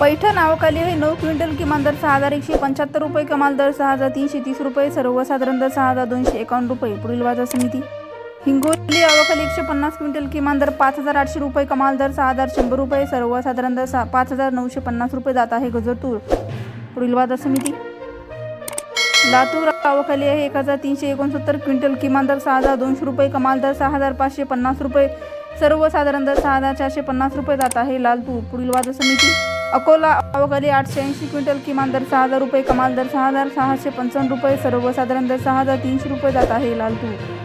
पैठण नावाखाली आहे नऊ क्विंटल किमान दर सहा हजार एकशे पंच्याहत्तर रुपये कमाल दर सहा हजार तीनशे तीस रुपये सर्वसाधारण दर सहा हजार दोनशे एकावन्न रुपये पुढील बाजार समिती. हिंगोली आवाखाली एकशे पन्नास क्विंटल किमान दर पाच हजार आठशे रुपये कमाल दर सहा हजार शंभर रुपये सर्वसाधारण दर सहा पाच हजार नऊशे पन्नास रुपये जात आहे गजरतूर. पुढील बाजार समिती. लातूर आवाखाली आहे एक हजार तीनशे एकोणसत्तर क्विंटल किमान दर सहा हजार दोनशे रुपये कमाल दर सहा हजार पाचशे पन्नास रुपये सर्वसाधारण दर सहा हजार चारशे पन्नास रुपये जात आहे लालपूर. पुढील बाजार समिती. अकोला अवघाली आठशे ऐंशी क्विंटल किमान दर सहा हजार रुपये कमाल दर सहा हजार सहाशे पंचावन्न रुपये सर्वसाधारण दर सहा हजार तीनशे रुपये जात आहे लालतूर.